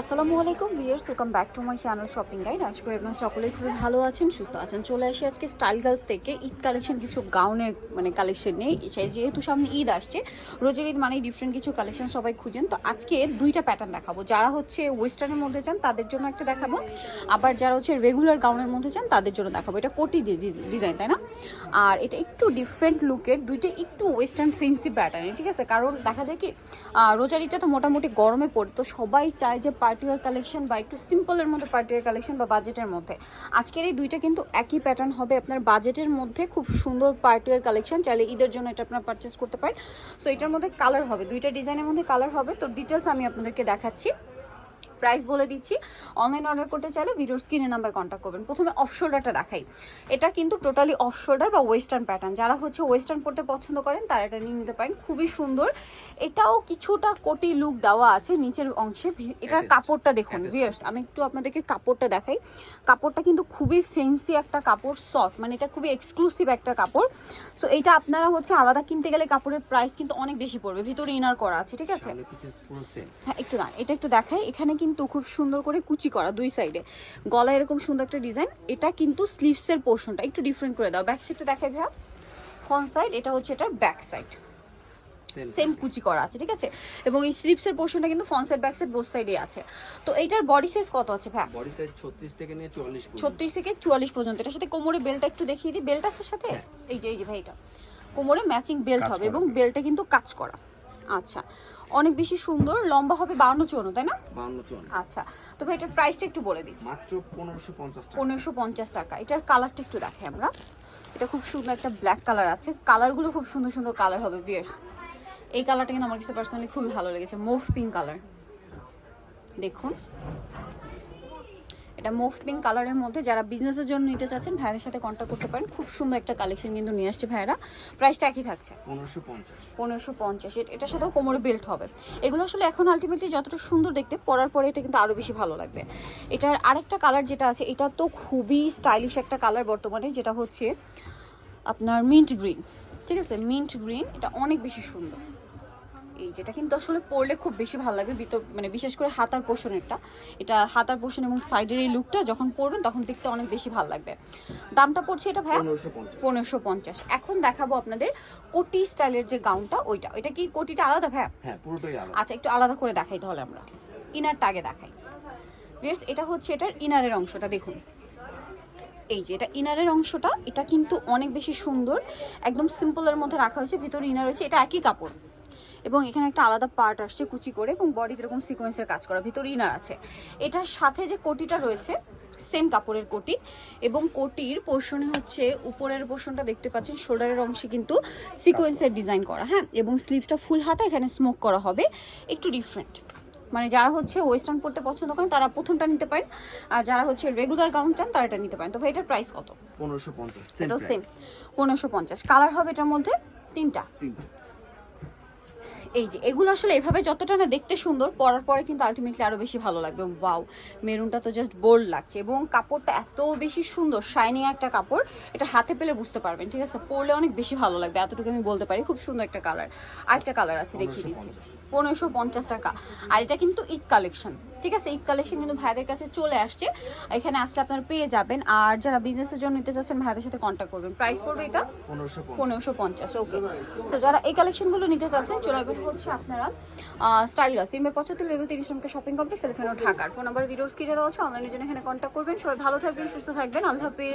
আসসালামু আলাইকুম viewers welcome back to my channel shopping guide. আজকে আপনারা সকলেই খুবই ভালো আছেন, সুস্থ আছেন। চলে আসি আজকে স্টাইল গার্লস থেকে। ঈদ কালেকশন কিছু গাউনের মানে কালেকশন নেই যেহেতু সামনে ঈদ আসছে, রোজের ঈদ মানেই ডিফারেন্ট কিছু কালেকশন সবাই খুঁজেন। তো আজকে দুইটা প্যাটার্ন দেখাবো। যারা হচ্ছে ওয়েস্টার্নের মধ্যে চান, তাদের জন্য একটা দেখাবো। আবার যারা হচ্ছে রেগুলার গাউনের মধ্যে চান, তাদের জন্য দেখাবো। এটা কোটি ডিজাইন, তাই না? আর এটা একটু ডিফারেন্ট লুকের দুইটা একটু ওয়েস্টার্ন ফেন্সি প্যাটার্ন ঠিক আছে? কারণ দেখা যায় কি রোজার ঈদটা তো মোটামুটি গরমে পড়ে, তো সবাই চায় যে পার্টিওয়ার কালেকশন বা একটু সিম্পলের মধ্যে পার্টিওয়ার কালেকশন বা বাজেটের মধ্যে। আজকের এই দুইটা কিন্তু একই প্যাটার্ন হবে। আপনার বাজেটের মধ্যে খুব সুন্দর পার্টিওয়ার কালেকশন। চাইলে ঈদের জন্য এটা আপনারা পারচেস করতে পারেন। সো এটার মধ্যে কালার হবে। দুইটা ডিজাইনের মধ্যে কালার হবে। তো ডিটেলস আমি আপনাদেরকে দেখাচ্ছি। প্রাইস বলে দিচ্ছি। অনলাইন অর্ডার করতে চাইলে ভিডিওর স্ক্রিনে নাম্বার কন্ট্যাক্ট করবেন। প্রথমে অফ শোল্ডারটা দেখাই। এটা কিন্তু টোটালি অফ শোল্ডার বা ওয়েস্টার্ন প্যাটার্ন যারা হচ্ছে ওয়েস্টার্ন পড়তে পছন্দ করেন তারা এটা নিয়ে নিতে পারেন। খুবই সুন্দর। এটাও কিছুটা কোটি লুক দেওয়া আছে নিচের অংশে। এটার কাপড়টা দেখুন। ভিয়ার্স আমি একটু আপনাদেরকে কাপড়টা দেখাই। কাপড়টা কিন্তু খুবই ফেন্সি একটা কাপড় সফট মানে এটা খুবই এক্সক্লুসিভ একটা কাপড়। সো এটা আপনারা হচ্ছে আলাদা কিনতে গেলে কাপড়ের প্রাইস কিন্তু অনেক বেশি পড়বে। ভিতরে ইনার করা আছে ঠিক আছে? হ্যাঁ একটু দাঁড়ান। এটা একটু দেখাই। এখানে কিন্তু খুব সুন্দর করে কুচি করা দুই সাইডে গলায় এরকম সুন্দর একটা ডিজাইন এটা কিন্তু স্লিভসের পোর্শনটা একটু ডিফারেন্ট করে দাও। ব্যাক সাইডটা দেখাই ভাইয়া। ফ্রন্ট সাইড এটা হচ্ছে এটার ব্যাক সাইড সেম কুচি করা আছে ঠিক আছে? এবং এই স্লিভসের পোর্শনটা কিন্তু front side back side both সাইডে আছে। তো এইটার বডি সাইজ কত আছে ভাইয়া? বডি সাইজ 36 থেকে নিয়ে 44 পর্যন্ত। ছত্রিশ থেকে চুয়াল্লিশ পর্যন্ত। এটার সাথে কোমরে বেল্টটা একটু দেখিয়ে দিই। বেল্ট আছে সাথে? এই যে এই যে ভাই এটা। কোমরে ম্যাচিং বেল্ট হবে এবং বেল্টে কিন্তু কাজ করা। আচ্ছা। অনেক বেশি সুন্দর লম্বা হবে বাউন্ন চুয়ান্ন তাই না? 52 চুয়ান্ন। আচ্ছা তো ভাই এটার প্রাইসটা একটু বলে দিই। মাত্র পনেরোশো পঞ্চাশ পনেরোশো পঞ্চাশ টাকা। এটার কালারটা একটু দেখে আমরা। এটা খুব সুন্দর একটা ব্ল্যাক কালার আছে। কালারগুলো খুব সুন্দর সুন্দর কালার হবে বিয়ার্স এই কালারটা কিন্তু আমার কাছে পার্সোনালি খুবই ভালো লেগেছে। মুভ পিঙ্ক কালার দেখুন। এটা মুভ পিঙ্ক কালারের মধ্যে যারা বিজনেসের জন্য নিতে চাচ্ছেন ভাইয়ের সাথে কন্ট্যাক্ট করতে পারেন। খুব সুন্দর একটা কালেকশন কিন্তু নিয়ে আসছে ভাইয়েরা। প্রাইসটা একই থাকছে। 1550 পনেরোশো পঞ্চাশ। এটার সাথেও কোমরে বেল্ট হবে। এগুলো আসলে এখন আলটিমেটলি যতটা সুন্দর দেখতে পরার পরে এটা কিন্তু আরও বেশি ভালো লাগবে। এটার আরেকটা কালার যেটা আছে এটা তো খুবই স্টাইলিশ একটা কালার বর্তমানে যেটা হচ্ছে আপনার মিন্ট গ্রিন ঠিক আছে? মিন্ট গ্রিন এটা অনেক বেশি সুন্দর। এই যেটা কিন্তু আসলে পরলে খুব বেশি ভালো লাগবে ভিতর মানে বিশেষ করে হাতার পোষণেরটা। এটা হাতার পোষণ এবং সাইডের এই লুকটা যখন পরবেন তখন দেখতে অনেক বেশি ভালো লাগবে। দামটা পড়ছে এটা 1550 পনেরোশো পঞ্চাশ। এখন দেখাবো আপনাদের কোটি স্টাইলের যে গাউনটা ওইটা। ওইটা কি কোটিটা আলাদা ভাইয়া? হ্যাঁ পুরোটাই আলাদা। আচ্ছা একটু আলাদা করে দেখাই তাহলে আমরা। ইনারটা আগে দেখাই। বেশ এটা হচ্ছে এটার ইনারের অংশটা দেখুন। এই যে এটা ইনারের অংশটা এটা কিন্তু অনেক বেশি সুন্দর। একদম সিম্পলের মধ্যে রাখা হয়েছে ভিতরে ইনার রয়েছে এটা একই কাপড়। এবং এখানে একটা আলাদা পার্ট আসছে কুচি করে এবং বডিতে এরকম সিকোয়েন্সের কাজ করা ভিতরে ইনার আছে। এটার সাথে যে কোটিটা রয়েছে সেম কাপড়ের কোটি এবং কোটির পোর্শনে হচ্ছে উপরের পোর্শনটা দেখতে পাচ্ছেন শোল্ডারের অংশে কিন্তু সিকোয়েন্সের ডিজাইন করা হ্যাঁ? এবং স্লিভসটা ফুল হাতা এখানে স্মোক করা হবে একটু ডিফারেন্ট মানে যারা হচ্ছে ওয়েস্টার্ন পড়তে পছন্দ করেন তারা প্রথমটা নিতে পারেন আর যারা হচ্ছে রেগুলার গাউন চান তারা এটা নিতে পারেন। তো ভাই এটার প্রাইস কত? 1550 সেম এটাও সেম পনেরোশো পঞ্চাশ। কালার হবে এটার মধ্যে তিনটা। তিনটা। এই যে, এগুলো আসলে এভাবে যতটা না দেখতে সুন্দর, পরার পরে কিন্তু আলটিমেটলি আরও বেশি ভালো লাগবে। ওয়াও মেরুনটা তো জাস্ট বোল্ড লাগছে এবং কাপড়টা এত বেশি সুন্দর শাইনিং একটা কাপড়, এটা হাতে পেলে বুঝতে পারবেন, ঠিক আছে? পরলে অনেক বেশি ভালো লাগবে, এতটুকু আমি বলতে পারি। খুব সুন্দর একটা কালার আরেকটা কালার আছে, দেখিয়ে দিচ্ছি। পনেরোশো পঞ্চাশ টাকা। আর এটা কিন্তু ঈদ কালেকশন ঠিক আছে? ঈদ কালেকশন কিন্তু ভাইদের কাছে চলে আসছে। এখানে আসলে আপনারা পেয়ে যাবেন। আর যারা বিজনেসের জন্য নিতে চাচ্ছেন ভাইদের সাথে কন্ট্যাক্ট করবেন। প্রাইস পড়বে এটা? 1550 পনেরোশো পঞ্চাশ ওকে তো যারা এই কালেকশনগুলো নিতে চাচ্ছেন চলে আসবেন হচ্ছে আপনারা স্টাইল গাছ তিনবার পঁচাত্তর লেভেল তিরিশ নম্বর শপিং কমপ্লেক্স এলিফেন্ট ঢাকার। ফোন নাম্বার ভিডিওস কিনে দেওয়া আছে অনলাইনের জন্য এখানে কন্ট্যাক্ট করবেন। সবাই ভালো থাকবেন সুস্থ থাকবেন। আল্লাহ